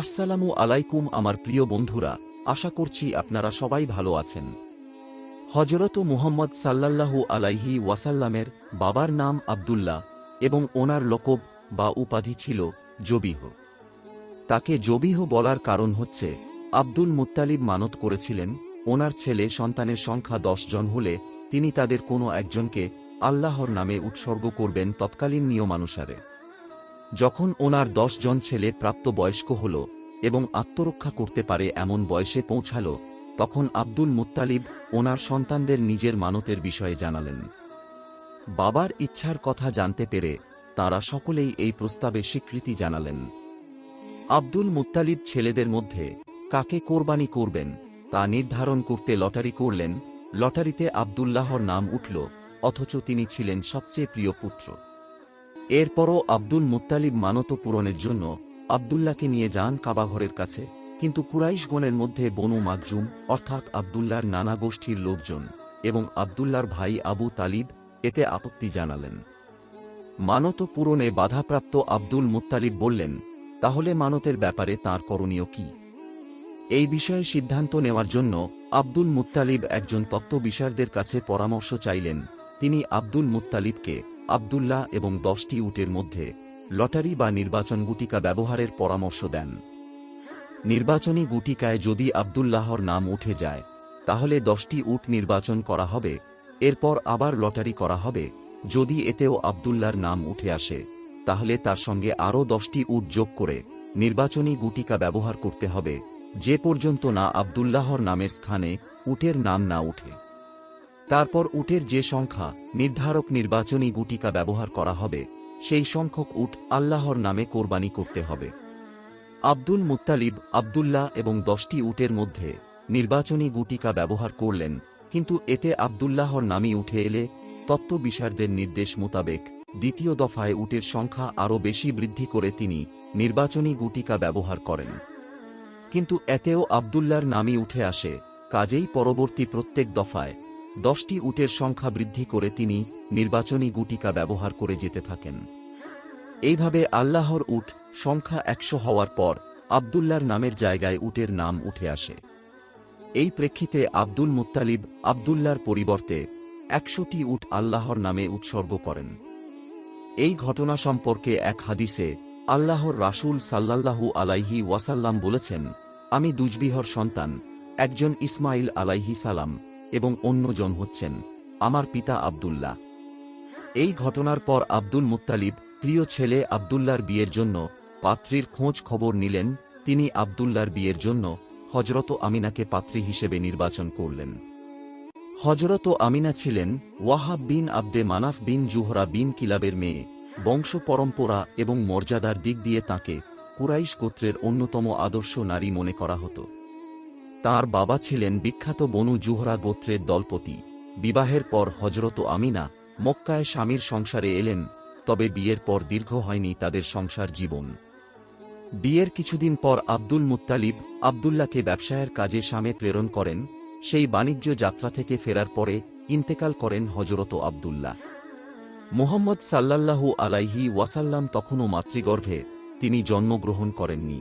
আসসালামু আলাইকুম আমার প্রিয় বন্ধুরা, আশা করছি আপনারা সবাই ভালো আছেন। হজরত মুহাম্মদ সাল্লাল্লাহু আলাইহি ওয়াসাল্লামের বাবার নাম আব্দুল্লাহ এবং ওনার লকব বা উপাধি ছিল জবিহ। তাকে জবিহ বলার কারণ হচ্ছে, আব্দুল মুত্তালিব মানত করেছিলেন, ওনার ছেলে সন্তানের সংখ্যা দশ জন হলে তিনি তাদের কোনো একজনকে আল্লাহর নামে উৎসর্গ করবেন তৎকালীন নিয়মানুসারে। যখন ওনার দশ জন ছেলে প্রাপ্ত বয়স্ক হল এবং আত্মরক্ষা করতে পারে এমন বয়সে পৌঁছাল, তখন আব্দুল মুত্তালিব ওনার সন্তানদের নিজের মানতের বিষয়ে জানালেন। বাবার ইচ্ছার কথা জানতে পেরে তারা সকলেই এই প্রস্তাবে স্বীকৃতি জানালেন। আব্দুল মুত্তালিব ছেলেদের মধ্যে কাকে কোরবানি করবেন তা নির্ধারণ করতে লটারি করলেন, লটারিতে আব্দুল্লাহর নাম উঠল, অথচ তিনি ছিলেন সবচেয়ে প্রিয় পুত্র। এরপরও আব্দুল মুত্তালিব মানত পূরণের জন্য আব্দুল্লাহকে নিয়ে যান কাবাঘরের কাছে, কিন্তু কুরাইশগণের মধ্যে বনু মাকজুম অর্থাৎ আব্দুল্লাহর নানা গোষ্ঠীর লোকজন এবং আব্দুল্লাহর ভাই আবু তালিব এতে আপত্তি জানালেন। মানত পূরণে বাধাপ্রাপ্ত আব্দুল মুত্তালিব বললেন, তাহলে মানতের ব্যাপারে তার করণীয় কি? এই বিষয়ে সিদ্ধান্ত নেওয়ার জন্য আব্দুল মুত্তালিব একজন তত্ত্ববিশারদের কাছে পরামর্শ চাইলেন। তিনি আব্দুল মুত্তালিবকে আব্দুল্লাহ এবং দশটি উটের মধ্যে লটারি বা নির্বাচন গুটিকা ব্যবহারের পরামর্শ দেন। নির্বাচনী গুটিকায় যদি আব্দুল্লাহর নাম উঠে যায়, তাহলে দশটি উট নির্বাচন করা হবে, এরপর আবার লটারি করা হবে। যদি এতেও আব্দুল্লাহর নাম উঠে আসে, তাহলে তার সঙ্গে আরও দশটি উট যোগ করে নির্বাচনী গুটিকা ব্যবহার করতে হবে, যে পর্যন্ত না আব্দুল্লাহর নামের স্থানে উটের নাম না উঠে। তারপর উটের যে সংখ্যা নির্ধারক নির্বাচনী গুটিকা ব্যবহার করা হবে, সেই সংখ্যক উট আল্লাহর নামে কোরবানি করতে হবে। আব্দুল মুত্তালিব, আব্দুল্লাহ এবং দশটি উটের মধ্যে নির্বাচনী গুটিকা ব্যবহার করলেন, কিন্তু এতে আব্দুল্লাহর নামই উঠে এলে তত্ত্ববিশারদের নির্দেশ মোতাবেক দ্বিতীয় দফায় উটের সংখ্যা আরও বেশি বৃদ্ধি করে তিনি নির্বাচনী গুটিকা ব্যবহার করেন। কিন্তু এতেও আব্দুল্লাহর নামই উঠে আসে, কাজেই পরবর্তী প্রত্যেক দফায় দশটি উটের সংখ্যা বৃদ্ধি করে তিনি নির্বাচনী গুটিকা ব্যবহার করে যেতে থাকেন। এইভাবে আল্লাহর উট সংখ্যা একশো হওয়ার পর আব্দুল্লার নামের জায়গায় উটের নাম উঠে আসে। এই প্রেক্ষিতে আব্দুল মুত্তালিব আব্দুল্লার পরিবর্তে একশোটি উট আল্লাহর নামে উৎসর্গ করেন। এই ঘটনা সম্পর্কে এক হাদিসে আল্লাহর রাসূল সাল্লাল্লাহু আলাইহি ওয়াসাল্লাম বলেছেন, আমি দুজবিহর সন্তান, একজন ইসমাইল আলাইহি সালাম। এবং অন্যজন হচ্ছেন আমার পিতা আব্দুল্লাহ। এই ঘটনার পর আব্দুল মুত্তালিব, প্রিয় ছেলে আব্দুল্লার বিয়ের জন্য পাত্রীর খোঁজ খবর নিলেন। তিনি আব্দুল্লার বিয়ের জন্য হজরত আমিনাকে পাত্রী হিসেবে নির্বাচন করলেন। হজরত আমিনা ছিলেন Wahab bin Abd Manaf bin Zuhra bin কিলাবের মেয়ে। বংশ পরম্পরা এবং মর্যাদার দিক দিয়ে তাকে কুরাইশ গোত্রের অন্যতম আদর্শ নারী মনে করা হতো। তার বাবা ছিলেন বিখ্যাত বনু জুহরা গোত্রের দলপতি। বিবাহের পর হজরত আমিনা মক্কায় স্বামীর সংসারে এলেন, তবে বিয়ের পর দীর্ঘ হয়নি তাদের সংসার জীবন। বিয়ের কিছুদিন পর আব্দুল মুত্তালিব আবদুল্লাহকে ব্যবসায়ের কাজে স্বামে প্রেরণ করেন, সেই বাণিজ্য যাত্রা থেকে ফেরার পরে ইন্তেকাল করেন হজরত আবদুল্লাহ। মোহাম্মদ সাল্লাল্লাহু আলাইহি ওয়াসাল্লাম তখনও মাতৃগর্ভে, তিনি জন্মগ্রহণ করেননি।